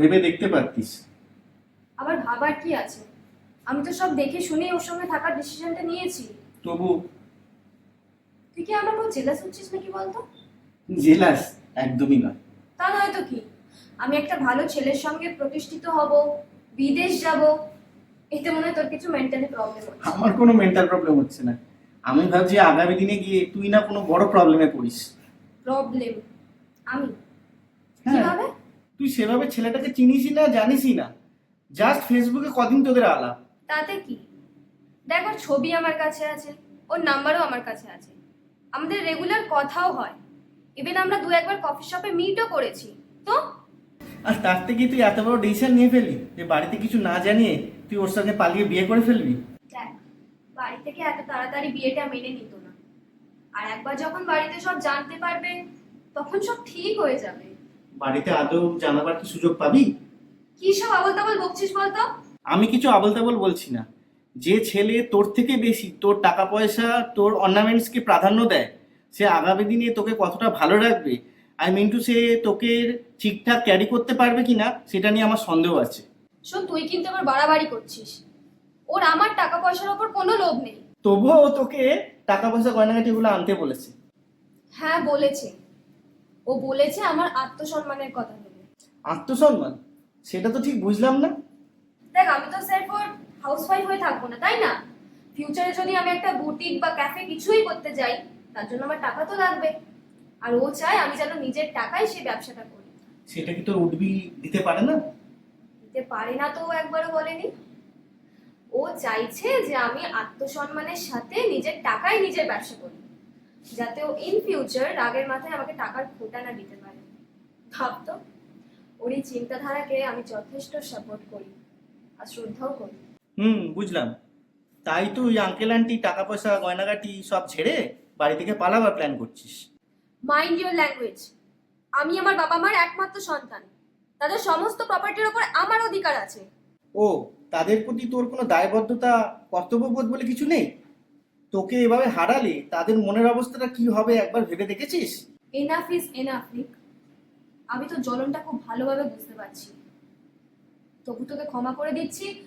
ভেবে দেখতে পারতিস। আবার ভাবার কি আছে? আমি তো সব দেখে শুনে ওর সঙ্গে থাকার ডিসিশনটা নিয়েছি। তবু তুই কি আমার খুব জেলাস হচ্ছিস নাকি বলতো? জেলাস একদমই নয় তা নয়তো কি? আমি একটা ভালো ছেলের সঙ্গে প্রতিষ্ঠিত হব বিদেশ যাব এতে মনে হয় তোর কিছু মেন্টালি প্রবলেম হচ্ছে। আমার কোনো মেন্টাল প্রবলেম হচ্ছে না। আমি ভাবছি আগামী দিনে গিয়ে তুই না কোনো বড় প্রবলেমে পড়িস। প্রবলেম আমি? হ্যাঁ। কীভাবে? তুই সেভাবে ছেলেটাকে চিনিসই না জানিসই না। জাস্ট ফেসবুকে কদিন তোদের আলাপ। তাতে কি? দেখ ওর ছবি আমার কাছে আছে ওর নাম্বারও আমার কাছে আছে। আমাদের রেগুলার কথাও হয়। ইভেন আমরা দু একবার কফি শপে মিটও করেছি। তো? আর তার থেকে তুই এত বড় ডিসিশন নিয়ে ফেললি যে বাড়িতে কিছু না জানিয়ে তুই ওর সঙ্গে পালিয়ে বিয়ে করে ফেলবি দেখ বাড়ি থেকে এত তাড়াতাড়ি বিয়েটা মেনে নিত না। আর একবার যখন বাড়িতে সব জানতে পারবে তখন সব ঠিক হয়ে যাবে। বাড়িতে আদৌ জানাবার কি সুযোগ পাবি? কি সব আবল তাবল বকছিস বলতো? আমি কিছু আবল তাবল বলছি না। যে ছেলে তোর থেকে বেশি তোর টাকা পয়সা তোর অর্নামেন্টসকে প্রাধান্য দেয় সে আগামী দিনে তোকে কতটা ভালো রাখবে? আই মিন টু সে তোকে ঠিকঠাক ক্যারি করতে পারবে কিনা সেটা নিয়ে আমার সন্দেহ আছে। শোন তুই কিন্তু আবার বাড়াবাড়ি করছিস। ওর আমার টাকা পয়সার ওপর কোনো লোভ নেই। তবুও ও তোকে টাকা পয়সা গয়নাগাটিগুলো আনতে বলেছে। হ্যাঁ বলেছে। ও বলেছে আমার আত্মসম্মানের কথা ভেবে। আত্মসম্মান? সেটা তো ঠিক বুঝলাম না। দেখ আমি তো স্যার ফর হাউসওয়াইফ হয়ে থাকব না তাই না? ফিউচারে যদি আমি একটা বুটিক বা ক্যাফে কিছুই করতে যাই তার জন্য আমার টাকা তো লাগবে। আর ও চায় আমি যেন নিজের টাকায় সেই ব্যবসাটা করি। সেটা কি তোর উঠবি দিতে পারে না? দিতে পারে না তো ও একবারও বলেনি। ও চাইছে যে আমি আত্মসম্মানের সাথে নিজের টাকায় নিজের ব্যবসা করি। যাতে ও ইন ফিউচার রাগের মাথায় আমাকে টাকার খোটা না দিতে পারে। ভাবতো ওর এই চিন্তাধারাকে আমি যথেষ্ট সাপোর্ট করি আর শ্রদ্ধাও করি। হুম বুঝলাম। তাই তো ওই আঙ্কেল আন্টি টাকা পয়সা গয়নাগাটি সব ছেড়ে বাড়ি থেকে পালাবার প্ল্যান করছিস। মাইন্ড ইউর ল্যাঙ্গুয়েজ আমি আমার বাবা মার একমাত্র সন্তান। তাদের সমস্ত প্রপার্টির ওপর আমার অধিকার আছে। ও তাদের প্রতি তোর কোনো দায়বদ্ধতা কর্তব্যবোধ বলে কিছু নেই? তোকে এভাবে হারালে তাদের মনের অবস্থাটা কি হবে একবার ভেবে দেখেছিস? এনাফ ইজ এনাফ নিক আমি তো জ্বলনটা খুব ভালোভাবে বুঝতে পারছি। তবু তোকে ক্ষমা করে দিচ্ছি।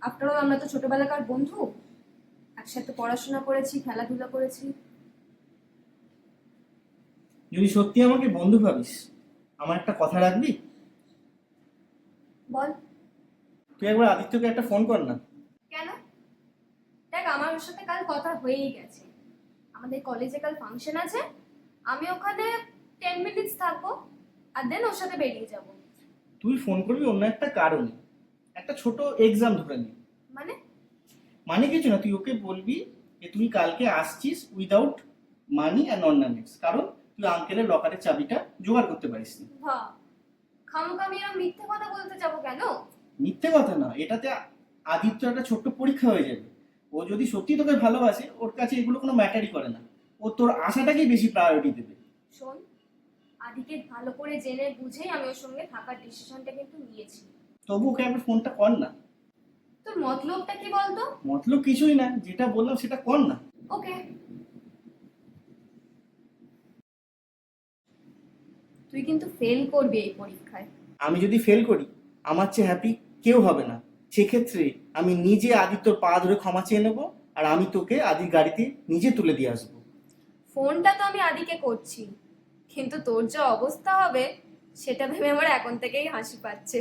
আফটার আমরা তো ছোটবেলাকার বন্ধু। একসাথে পড়াশোনা করেছি খেলাধুলা করেছি। যদি সত্যি আমাকে বন্ধু ভাবিস আমার একটা কথা রাখবি? বল। তুই একবার আদিত্যকে একটা ফোন কর না। দেখ আমার ওর সাথে কাল কথা হয়েই গেছে। আমাদের কলেজে কাল ফাংশন আছে। আমি ওখানে টেন মিনিটস থাকব আর দেন ওর সাথে বেরিয়ে যাব। তুই ফোন করবি অন্য একটা কারণে। একটা ছোট এক্সাম ধরে নি। মানে? মানে কিছু না তুই ওকে বলবি যে তুই কালকে আসছিস উইদাউট মানি অ্যান্ড অর্নামেন্টস কারণ তুই আঙ্কেলের লকারের চাবিটা জোগাড় করতে পারিস নি। ভাব খামোখা আমি এরকম মিথ্যে কথা বলতে যাব কেন? মিথ্যে কথা না এটাতে আদিত্য একটা ছোট্ট পরীক্ষা হয়ে যাবে। ও যদি সত্যি তোকে ভালোবাসে ওর কাছে এগুলো কোনো ম্যাটারই করে না। ও তোর আশাটাকেই বেশি প্রায়োরিটি দেবে। শোন আদিকে ভালো করে জেনে বুঝেই আমি ওর সঙ্গে থাকার ডিসিশনটা কিন্তু নিয়েছি। তবু ওকে একবার ফোনটা কর না। তোর মতলবটা কি বলতো? মতলব কিছুই না যেটা বললাম সেটা কর না। ওকে। তুই কিন্তু ফেল করবি এই পরীক্ষায়। আমি যদি ফেল করি আমার চেয়ে হ্যাপি কেউ হবে না। সেক্ষেত্রে আমি নিজে আদিত্যর পা ধরে ক্ষমা চেয়ে নেব আর আমি তোকে আদির গাড়িতে নিজে তুলে দিয়ে আসব। ফোনটা তো আমি আদিকে করছি কিন্তু তোর যে অবস্থা হবে সেটা ভেবে আমার এখন থেকেই হাসি পাচ্ছে।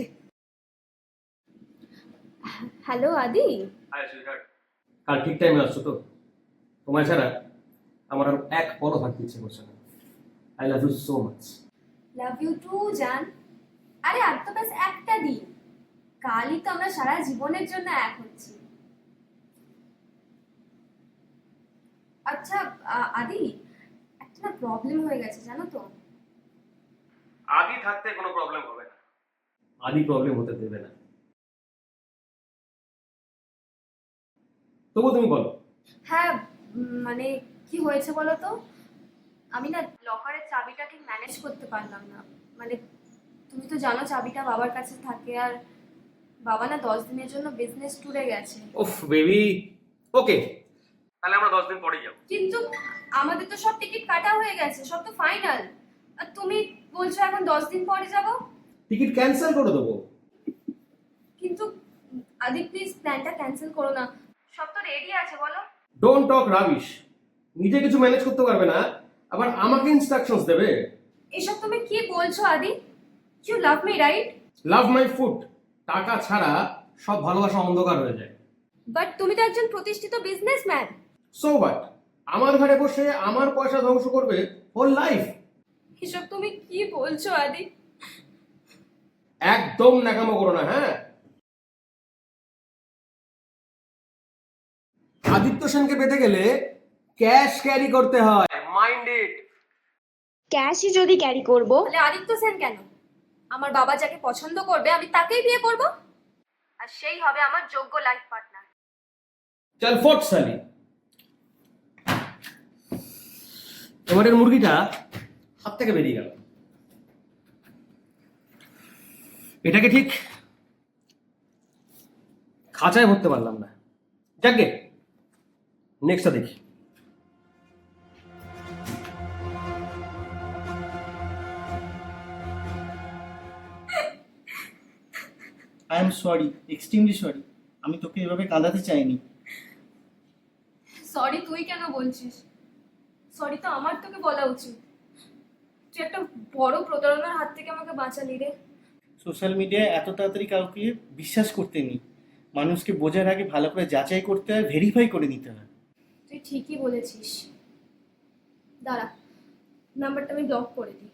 হ্যালো আদি? হাই সুইটহার্ট কাল ঠিক টাইমে আসছো তো? তোমায় ছাড়া আমার আর এক পরও থাকতে ইচ্ছে করছে না। I love you so much love you too জান। আরে আর তো ব্যাস একটা দিন। কালই তো আমরা সারা জীবনের জন্য এক হচ্ছি। আচ্ছা আদি একটা না প্রবলেম হয়ে গেছে জানো তো? আদি থাকতে কোনো প্রবলেম হবে না। আদি প্রবলেম হতে দেবে না। তবু তুমি বলো। হ্যাঁ মানে কি হয়েছে বলো তো? আমি না লকারের চাবিটা ঠিক ম্যানেজ করতে পারলাম না। মানে তুমি তো জানো চাবিটা বাবার কাছে থাকে আর বাবা না দশ দিনের জন্য বিজনেস ট্যুরে গেছে। ওফ বেবি ওকে তাহলে আমরা দশ দিন পরেই যাব। কিন্তু আমাদের তো সব টিকিট কাটা হয়ে গেছে সব তো ফাইনাল আর তুমি বলছো এখন দশ দিন পরে যাব? টিকিট ক্যান্সেল করে দেবো। কিন্তু আদি প্লিজ প্ল্যানটা ক্যান্সেল করো না। সব তো রেডি আছে বলো। ডোন্ট টক রাবিশ নিজে কিছু ম্যানেজ করতে পারবে না। আবার আমাকে ইনস্ট্রাকশনস দেবে। এসব তুমি কি বলছো Adi you love me right love my food টাকা ছাড়া সব ভালোবাসা অন্ধকার হয়ে যায়। বাট তুমি তো একজন প্রতিষ্ঠিত বিজনেসম্যান সো বাট আমার ঘরে বসে আমার পয়সা ধ্বংস করবে হোল লাইফ এসব তুমি কি বলছো আদি? একদম নাকামো করো না হ্যাঁ? আদিত্য সেনকে পেতে গেলে ক্যাশ ক্যারি করতে হয়। মাইন্ড ইট ক্যাশই যদি ক্যারি করব। তাহলে আদিত্য সেন কেন? আমার বাবা যাকে পছন্দ করবে, আমি তাকেই বিয়ে করব। আর সেই হবে আমার যোগ্য লাইফ পার্টনার চল ফোর্ট সালি। এবারের মুরগিটা হাত থেকে বেরিয়ে গেল। এটাকে ঠিক খাঁচায় ভরতে পারলাম না। যাকে নেক্সটটা দেখি। I am sorry extremely sorry আমি তোকে এভাবে কাঁদাতে চাইনি। সরি তুই কেন বলছিস? সরি তো আমার তোকে বলা উচিত। তুই একটা বড় প্রতারণার হাত থেকে আমাকে বাঁচালি রে। সোশ্যাল মিডিয়ায় এত তাড়াতাড়ি কাউকে বিশ্বাস করতে নেই। মানুষকে বোঝার আগে ভালো করে যাচাই করতে হয় ভেরিফাই করে নিতে হয়। তুই ঠিকই বলেছিস। দাঁড়া নাম্বারটা আমি ব্লক করে দিই।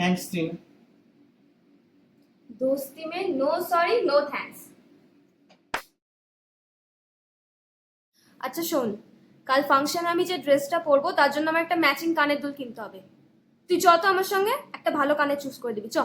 থ্যাঙ্কস রিনা দোস্তি মে নো সরি নো থ্যাঙ্কস আচ্ছা শোন কাল ফাংশনে আমি যে ড্রেসটা পরবো তার জন্য আমার একটা ম্যাচিং কানের দুল কিনতে হবে। তুই চ তো আমার সঙ্গে একটা ভালো কানের চুজ করে দিবি চ।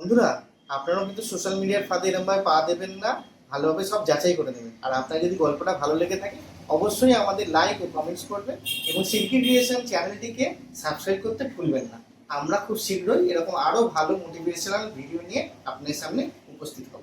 বন্ধুরা আপনারাও কিন্তু সোশ্যাল মিডিয়ার ফাঁদে এরমভাবে পা দেবেন না, ভালোভাবে সব যাচাই করে নেবেন। আর আপনার যদি গল্পটা ভালো লেগে থাকে, অবশ্যই আমাদের লাইক ও কমেন্টস করবেন এবং সিল্কি ক্রিয়েশন চ্যানেলটিকে সাবস্ক্রাইব করতে ভুলবেন না। আমরা খুব শীঘ্রই এরকম আরও ভালো মোটিভেশনাল ভিডিও নিয়ে আপনার সামনে উপস্থিত হব।